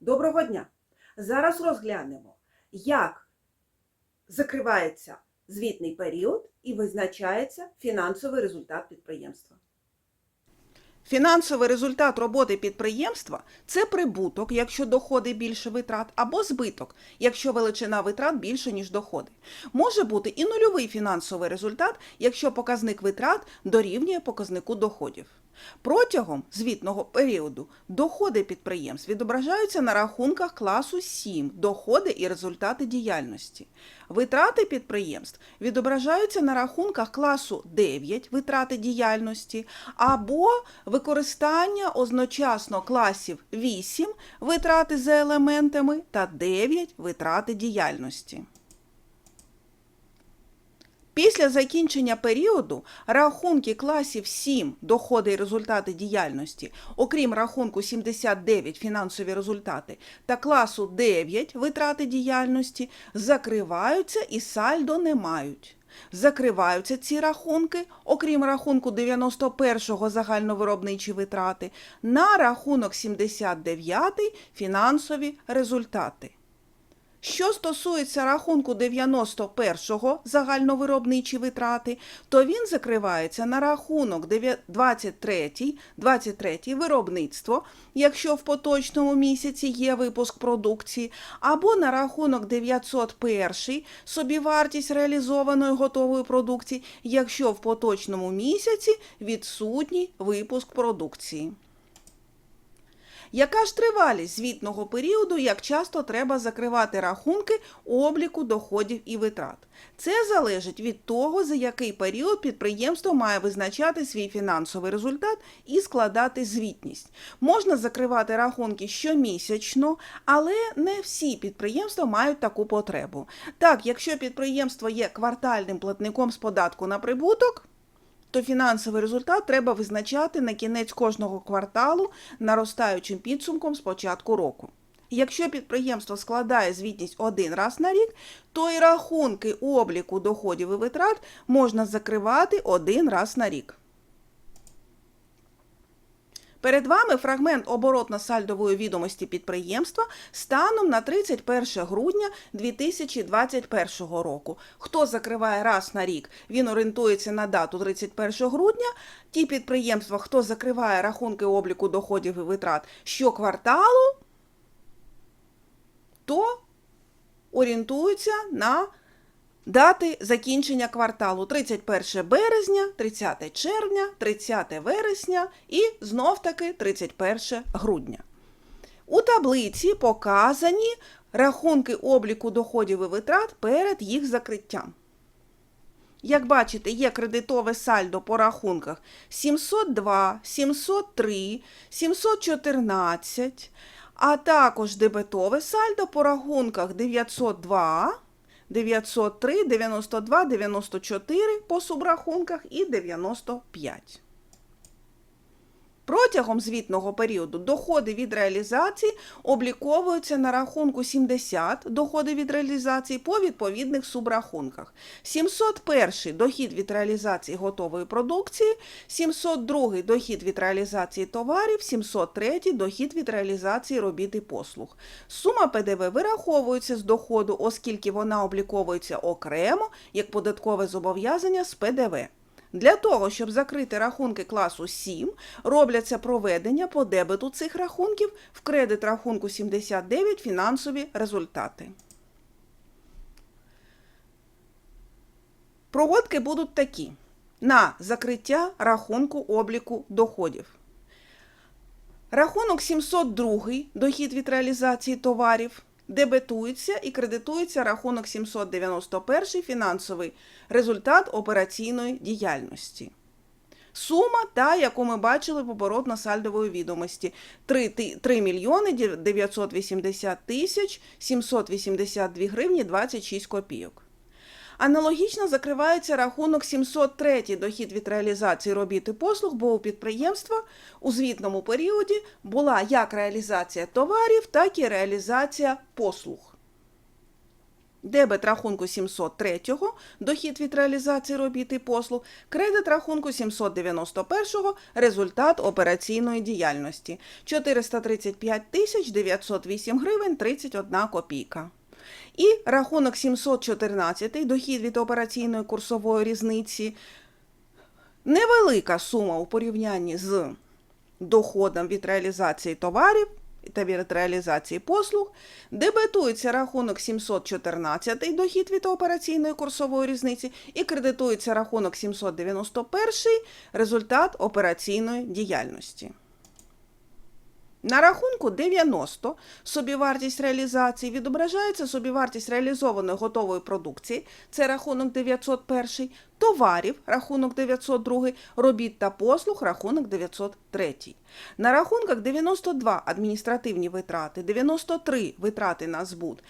Доброго дня! Зараз розглянемо, як закривається звітний період і визначається фінансовий результат підприємства. Фінансовий результат роботи підприємства це прибуток, якщо доходи більше витрат, або збиток, якщо величина витрат більше, ніж доходи. Може бути і нульовий фінансовий результат, якщо показник витрат дорівнює показнику доходів. Протягом звітного періоду доходи підприємств відображаються на рахунках класу 7 доходи і результати діяльності. Витрати підприємств відображаються на рахунках класу 9 витрати діяльності або використання одночасно класів 8 витрати за елементами та 9 витрати діяльності. Після закінчення періоду рахунки класів 7 доходи і результати діяльності, окрім рахунку 79 фінансові результати та класу 9 витрати діяльності, закриваються і сальдо не мають. Закриваються ці рахунки, окрім рахунку 91-го загальновиробничі витрати, на рахунок 79 фінансові результати. Що стосується рахунку 91-го загальновиробничі витрати, то він закривається на рахунок 23-й 23-й виробництво, якщо в поточному місяці є випуск продукції, або на рахунок 901 собівартість реалізованої готової продукції, якщо в поточному місяці відсутній випуск продукції. Яка ж тривалість звітного періоду, як часто треба закривати рахунки обліку доходів і витрат? Це залежить від того, за який період підприємство має визначати свій фінансовий результат і складати звітність. Можна закривати рахунки щомісячно, але не всі підприємства мають таку потребу. Так, якщо підприємство є квартальним платником з податку на прибуток, то фінансовий результат треба визначати на кінець кожного кварталу наростаючим підсумком з початку року. Якщо підприємство складає звітність один раз на рік, то і рахунки обліку доходів і витрат можна закривати один раз на рік. Перед вами фрагмент оборотно-сальдової відомості підприємства станом на 31 грудня 2021 року. Хто закриває раз на рік, він орієнтується на дату 31 грудня. Ті підприємства, хто закриває рахунки обліку доходів і витрат щокварталу, то орієнтуються на Дати закінчення кварталу 31 березня, 30 червня, 30 вересня і знов-таки 31 грудня. У таблиці показані рахунки обліку доходів і витрат перед їх закриттям. Як бачите, є кредитове сальдо по рахунках 702, 703, 714, а також дебетове сальдо по рахунках 902. 903, 92, 94 по субрахунках і 95. Протягом звітного періоду доходи від реалізації обліковуються на рахунку 70 доходи від реалізації по відповідних субрахунках. 701 дохід від реалізації готової продукції, 702 дохід від реалізації товарів, 703 дохід від реалізації робіт і послуг. Сума ПДВ вираховується з доходу, оскільки вона обліковується окремо як податкове зобов'язання з ПДВ. Для того, щоб закрити рахунки класу 7, робляться проведення по дебету цих рахунків в кредит рахунку 79 фінансові результати. Проводки будуть такі: на закриття рахунку обліку доходів. Рахунок 702 дохід від реалізації товарів дебетується і кредитується рахунок 791 фінансовий результат операційної діяльності. Сума та, яку ми бачили в оборотно-сальдової відомості 3, 3 мільйони 980 тисяч 782 гривні 26 копійок. Аналогічно закривається рахунок 703 дохід від реалізації робіт і послуг, бо у підприємства у звітному періоді була як реалізація товарів, так і реалізація послуг. Дебет рахунку 703 дохід від реалізації робіт і послуг, кредит рахунку 791 результат операційної діяльності 435 тисяч 908 гривень 31 копійка. І рахунок 714 дохід від операційної курсової різниці. Невелика сума у порівнянні з доходом від реалізації товарів та від реалізації послуг, дебетується рахунок 714 дохід від операційної курсової різниці. І кредитується рахунок 791 результат операційної діяльності. На рахунку 90 собівартість реалізації. Відображається собівартість реалізованої готової продукції, це рахунок 901, товарів, рахунок 902, робіт та послуг, рахунок 903. На рахунках 92 адміністративні витрати, 93 витрати на збут,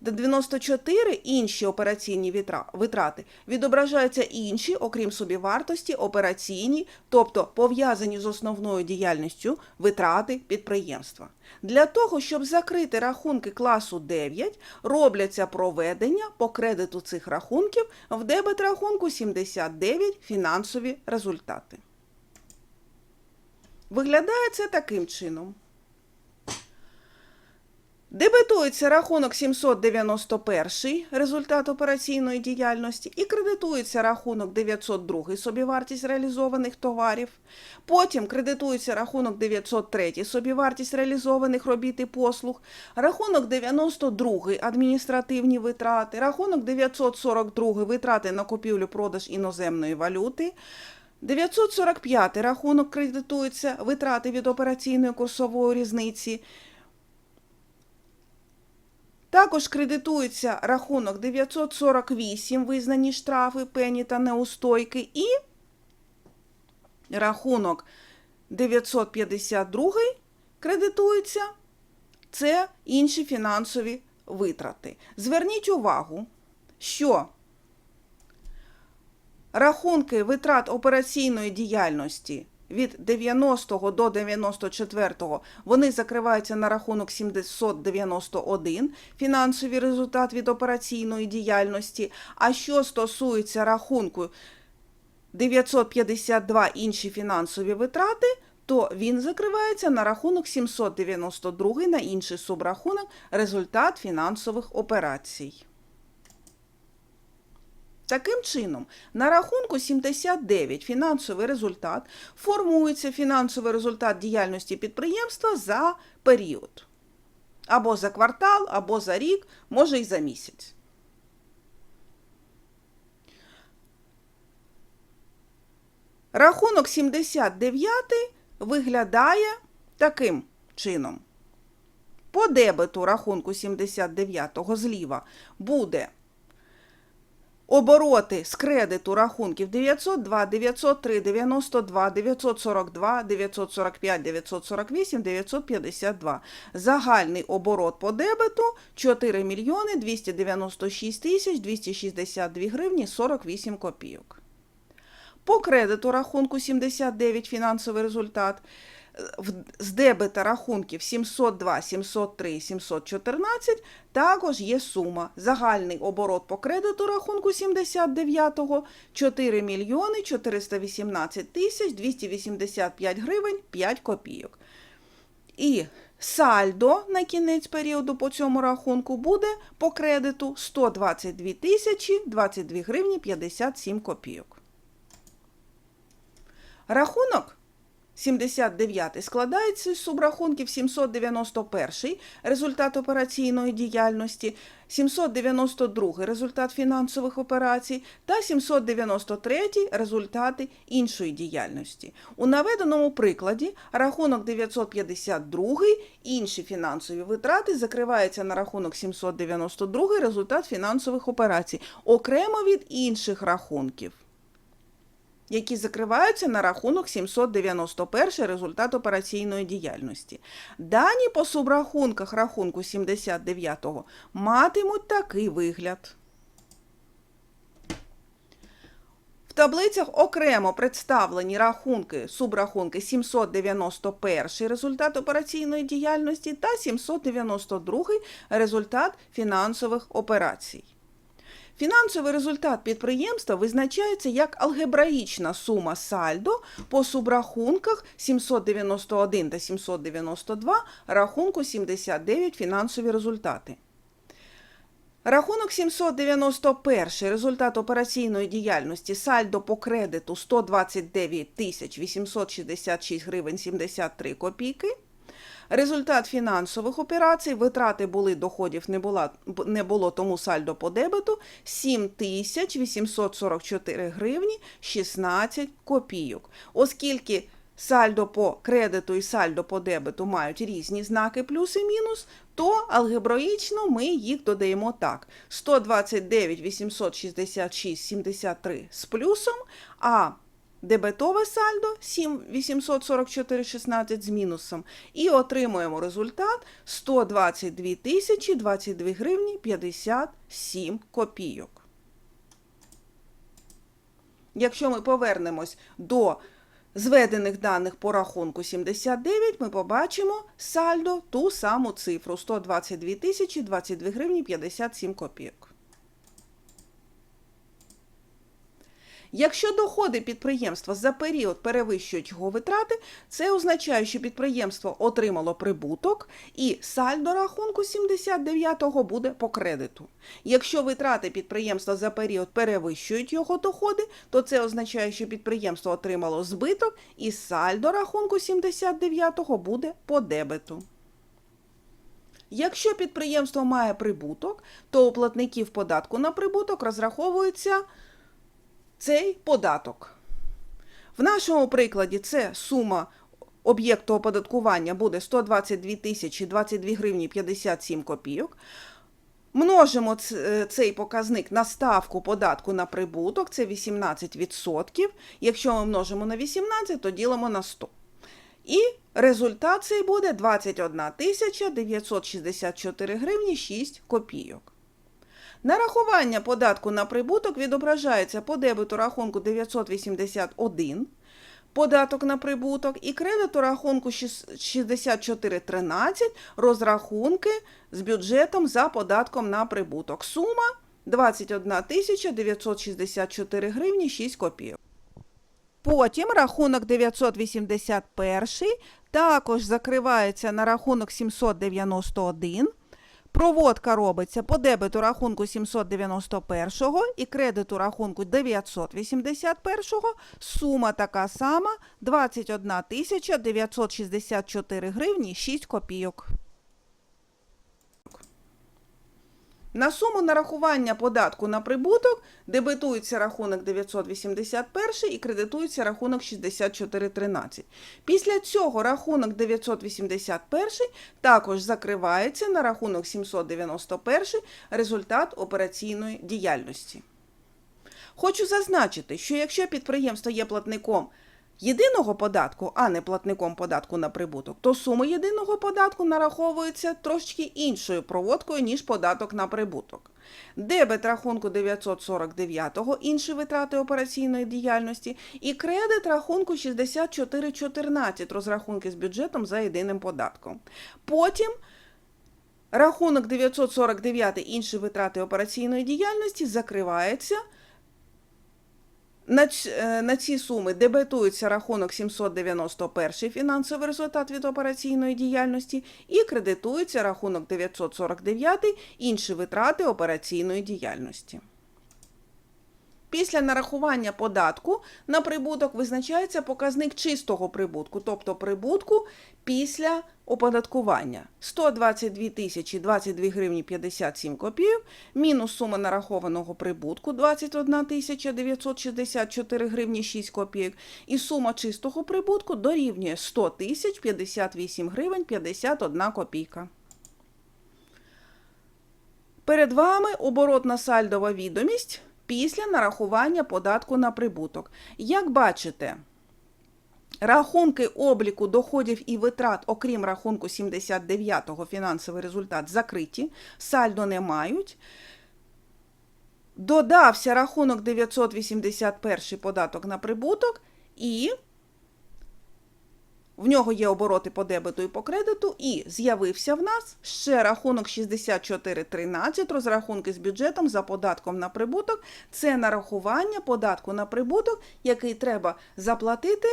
94 інші операційні витрати відображаються інші, окрім собівартості, операційні, тобто пов'язані з основною діяльністю витрати підприємства. Для того, щоб закрити рахунки класу 9, робляться проведення по кредиту цих рахунків в дебет рахунку 79 фінансові результати. Виглядає це таким чином. Дебетується рахунок 791 результат операційної діяльності і кредитується рахунок 902 собівартість реалізованих товарів. Потім кредитується рахунок 903 собівартість реалізованих робіт і послуг, рахунок 92 адміністративні витрати, рахунок 942 витрати на купівлю-продаж іноземної валюти. 945 рахунок кредитується витрати від операційної курсової різниці. Також кредитується рахунок 948 визнані штрафи, пені та неустойки і рахунок 952 кредитується це інші фінансові витрати. Зверніть увагу, що рахунки витрат операційної діяльності від 90 до 94 вони закриваються на рахунок 791 фінансовий результат від операційної діяльності. А що стосується рахунку 952 інші фінансові витрати, то він закривається на рахунок 792 на інший субрахунок результат фінансових операцій. Таким чином, на рахунку 79 фінансовий результат формується фінансовий результат діяльності підприємства за період. Або за квартал, або за рік, може і за місяць. Рахунок 79 виглядає таким чином. По дебету рахунку 79 зліва буде обороти з кредиту рахунків 902, 903, 92, 942, 945, 948, 952. Загальний оборот по дебету 4 мільйони 296 тисяч 262 гривні 48 копійок. По кредиту рахунку 79 фінансовий результат з дебета рахунків 702, 703, 714 також є сума. Загальний оборот по кредиту рахунку 79-го 4 мільйони 418 тисяч 285 гривень 5 копійок. І сальдо на кінець періоду по цьому рахунку буде по кредиту 122 тисячі 22 гривні 57 копійок. Рахунок 79 складається з субрахунків 791 результат операційної діяльності, 792 результат фінансових операцій та 793 результати іншої діяльності. У наведеному прикладі рахунок 952 інші фінансові витрати закриваються на рахунок 792 результат фінансових операцій окремо від інших рахунків які закриваються на рахунок 791 результат операційної діяльності. Дані по субрахунках рахунку 79 матимуть такий вигляд. В таблицях окремо представлені рахунки, субрахунки 791 результат операційної діяльності та 792 результат фінансових операцій. Фінансовий результат підприємства визначається як алгебраїчна сума сальдо по субрахунках 791 та 792, рахунку 79 фінансові результати. Рахунок 791. Результат операційної діяльності сальдо по кредиту 129 866 гривень 73 копійки. Результат фінансових операцій, витрати були, доходів не, була, не було, тому сальдо по дебету 7844 гривні 16 копійок. Оскільки сальдо по кредиту і сальдо по дебету мають різні знаки плюс і мінус, то алгебраїчно ми їх додаємо так: 129 866 73 з плюсом, а дебетове сальдо 7 844 16 з мінусом. І отримуємо результат 122 тисячі 22 гривні 57 копійок. Якщо ми повернемось до зведених даних по рахунку 79, ми побачимо сальдо ту саму цифру 122 тисячі 22 гривні 57 копійок. Якщо доходи підприємства за період перевищують його витрати, це означає, що підприємство отримало прибуток і сальдо рахунку 79-го буде по кредиту. Якщо витрати підприємства за період перевищують його доходи, то це означає, що підприємство отримало збиток і сальдо рахунку 79-го буде по дебету. Якщо підприємство має прибуток, то у платників податку на прибуток розраховується цей податок. В нашому прикладі це сума об'єкту оподаткування буде 122 тисячі 22 гривні 57 копійок. Множимо цей показник на ставку податку на прибуток, це 18%. Якщо ми множимо на 18, то ділимо на 100. І результат цей буде 21 тисяча 964 гривні 6 копійок. Нарахування податку на прибуток відображається по дебету рахунку 981, податок на прибуток, і кредиту рахунку 6413, розрахунки з бюджетом за податком на прибуток. Сума 21 964 гривні 6 копійок. Потім рахунок 981 також закривається на рахунок 791. Проводка робиться по дебету рахунку 791 і кредиту рахунку 981. Сума така сама 21 тисяча 964 гривні 6 копійок. На суму нарахування податку на прибуток дебетується рахунок 981 і кредитується рахунок 6413. Після цього рахунок 981 також закривається на рахунок 791 результат операційної діяльності. Хочу зазначити, що якщо підприємство є платником єдиного податку, а не платником податку на прибуток, то сума єдиного податку нараховується трошки іншою проводкою, ніж податок на прибуток. Дебет рахунку 949-го, інші витрати операційної діяльності, і кредит рахунку 6414, розрахунки з бюджетом за єдиним податком. Потім рахунок 949 інші витрати операційної діяльності закривається. На, е, на ці суми дебетується рахунок 791 фінансовий результат від операційної діяльності і кредитується рахунок 949 інші витрати операційної діяльності. Після нарахування податку на прибуток визначається показник чистого прибутку, тобто прибутку після оподаткування 122 тисячі 22 гривні 57 копійок, мінус сума нарахованого прибутку 21 тисяча 964 гривні 6 копійок, і сума чистого прибутку дорівнює 100 тисяч 58 гривень 51 копійка. Перед вами оборотна сальдова відомість після нарахування податку на прибуток. Як бачите, рахунки обліку доходів і витрат, окрім рахунку 79-го фінансовий результат, закриті, сальдо не мають. Додався рахунок 981 податок на прибуток і в нього є обороти по дебету і по кредиту, і з'явився в нас ще рахунок 6413, розрахунки з бюджетом за податком на прибуток. Це нарахування податку на прибуток, який треба заплатити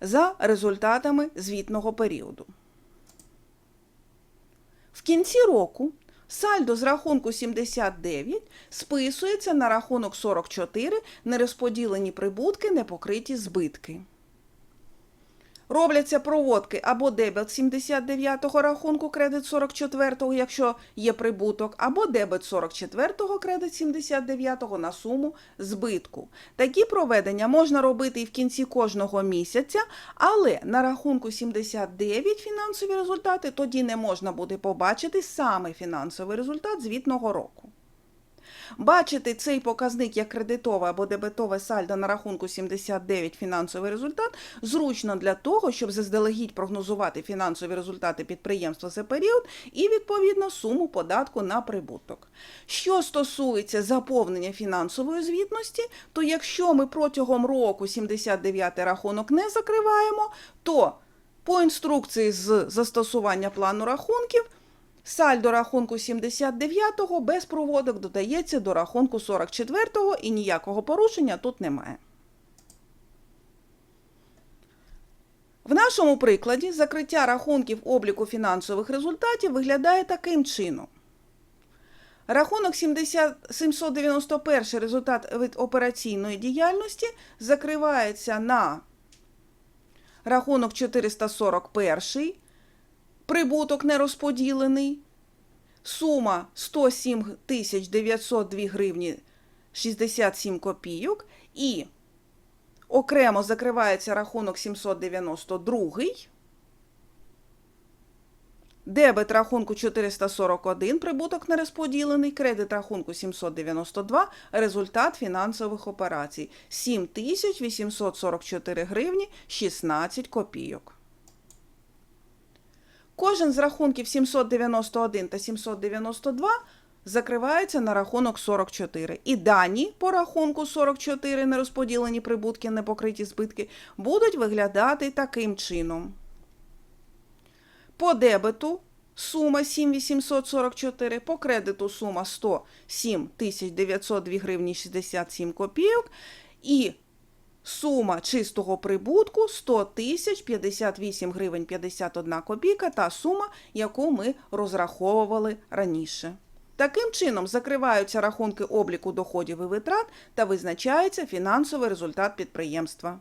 за результатами звітного періоду. В кінці року сальдо з рахунку 79 списується на рахунок 44 нерозподілені прибутки, непокриті збитки. Робляться проводки або дебет 79-го рахунку, кредит 44-го, якщо є прибуток, або дебет 44-го, кредит 79-го на суму збитку. Такі проведення можна робити і в кінці кожного місяця, але на рахунку 79 фінансові результати тоді не можна буде побачити саме фінансовий результат звітного року. Бачити цей показник як кредитове або дебетове сальдо на рахунку 79 фінансовий результат зручно для того, щоб заздалегідь прогнозувати фінансові результати підприємства за період і відповідно суму податку на прибуток. Що стосується заповнення фінансової звітності, то якщо ми протягом року 79 рахунок не закриваємо, то по інструкції з застосування плану рахунків Сальдо рахунку 79-го без проводок додається до рахунку 44-го і ніякого порушення тут немає. В нашому прикладі закриття рахунків обліку фінансових результатів виглядає таким чином. Рахунок 70, 791 результат від операційної діяльності закривається на рахунок 441 прибуток нерозподілений, сума 107 тисяч 902 гривні 67 копійок. І окремо закривається рахунок 792, дебет рахунку 441, прибуток нерозподілений, кредит рахунку 792, результат фінансових операцій. 7844 гривні 16 копійок. Кожен з рахунків 791 та 792 закривається на рахунок 44. І дані по рахунку 44 нерозподілені прибутки, непокриті збитки будуть виглядати таким чином. По дебету сума 7844, по кредиту сума 107 902 гривні 67 копійок і Сума чистого прибутку 100 тисяч 58 гривень 51 копійка та сума, яку ми розраховували раніше. Таким чином закриваються рахунки обліку доходів і витрат та визначається фінансовий результат підприємства.